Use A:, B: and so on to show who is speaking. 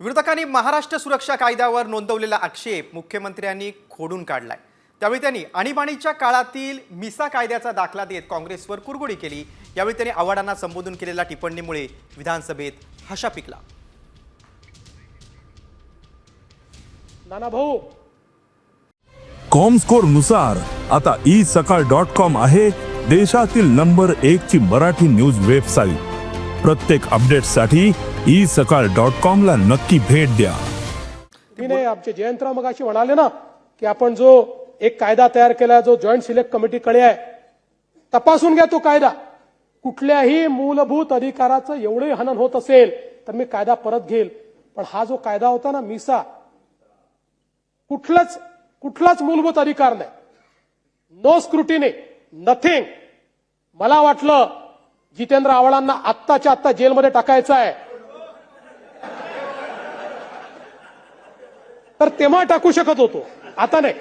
A: विरोधकांनी महाराष्ट्र सुरक्षा कायद्यावर नोंदवलेला आक्षेप मुख्यमंत्र्यांनी खोडून काढलाय. त्यावेळी त्यांनी आणीबाणीच्या काळातील मिसा कायद्याचा दाखला देत काँग्रेसवर कुरगुडी केली. यावेळी त्यांनी आव्हाडांना संबोधून केलेल्या टिप्पणीमुळे विधानसभेत हशा पिकला.
B: नाना भाऊ.
C: कॉमस्कोरनुसार आता ई सकाळ डॉट कॉम आहे देशातील नंबर एक ची मराठी न्यूज वेबसाईट. प्रत्येक अपडेटसाठी ई सकाळ डॉट कॉम ला नक्की भेट द्या.
B: मी नाही आमचे जयंतराव मग अशी म्हणाले ना की आपण जो एक कायदा तयार केला जो जॉईंट सिलेक्ट कमिटीकडे आहे तपासून घ्या तो कायदा. कुठल्याही मूलभूत अधिकाराचं एवढे हनन होत असेल तर मी कायदा परत घेईल. पण हा जो कायदा होता ना मिसा कुठलाच कुठलाच मूलभूत अधिकार नाही. नो स्क्रुटिनी नथिंग मला वाटलं जितेंद्र आव्हाडांना आत्ताच्या आत्ता जेलमध्ये टाकायचं आहे. तर तेव्हा टाकू शकत होतो. आता नाही.